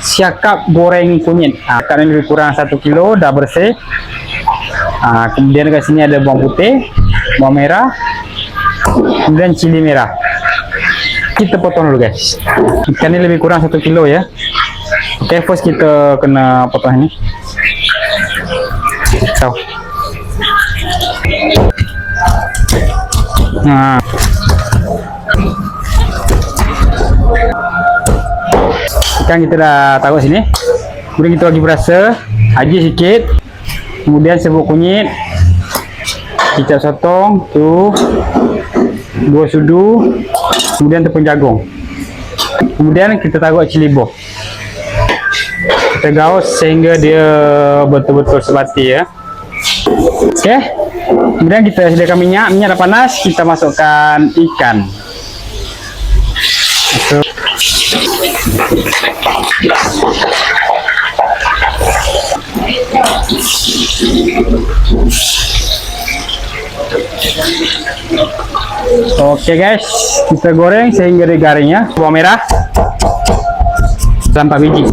siakap goreng kunyit. Ah, kat ni lebih kurang 1 kilo dah bersih. Ah, kemudian kat sini ada bawang putih, bawang merah, kemudian cili merah. Kita potong dulu guys. Ikan ni lebih kurang 1 kilo ya. Okay, first kita kena potong ini. Tahu. Nah. Ikan kita dah taruh sini. Kemudian kita bagi berasa, haji sikit. Kemudian serbuk kunyit. Kicap sotong, tu. Dua sudu. Kemudian tepung jagung. Kemudian kita taruh cili boh. Kita gaus sehingga dia betul-betul sebati ya. Okey. Kemudian kita sediakan minyak, minyak dah panas, kita masukkan ikan. Okey guys, kita goreng sehingga dia garing ya. Bawang merah. Sampai biji.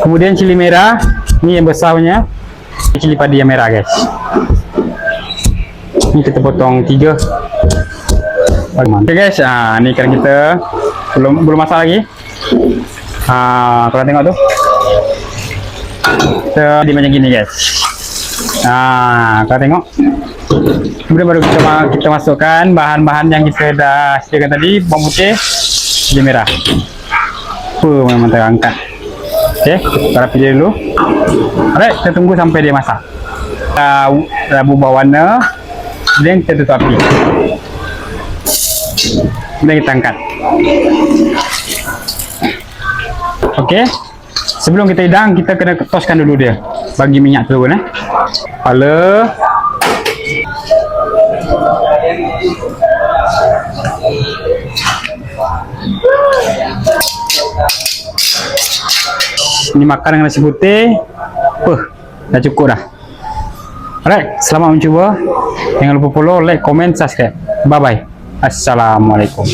Kemudian cili merah, ni yang besarnya. Cili padi yang merah guys. Ni kita potong tiga. Okay guys, ah ni ikan kita belum belum masak lagi. Ah korang tengok tu. Kita di macam gini guys. Ah korang tengok. Kemudian baru kita kita masukkan bahan-bahan yang kita dah sediakan tadi, bawang putih, cili merah. Apa memang terangkat. Okey, kita rapi dia dulu. Alright, kita tunggu sampai dia masak. Dah, dah berubah warna. Kemudian kita tutup api. Kemudian kita angkat. Okey. Sebelum kita hidang, kita kena ketoskan dulu dia. Bagi minyak turun eh. Kepala. Ini makan dengan nasi putih. Apa? Dah cukup dah. Alright, selamat mencuba. Jangan lupa follow, like, comment, subscribe. Bye bye. Assalamualaikum.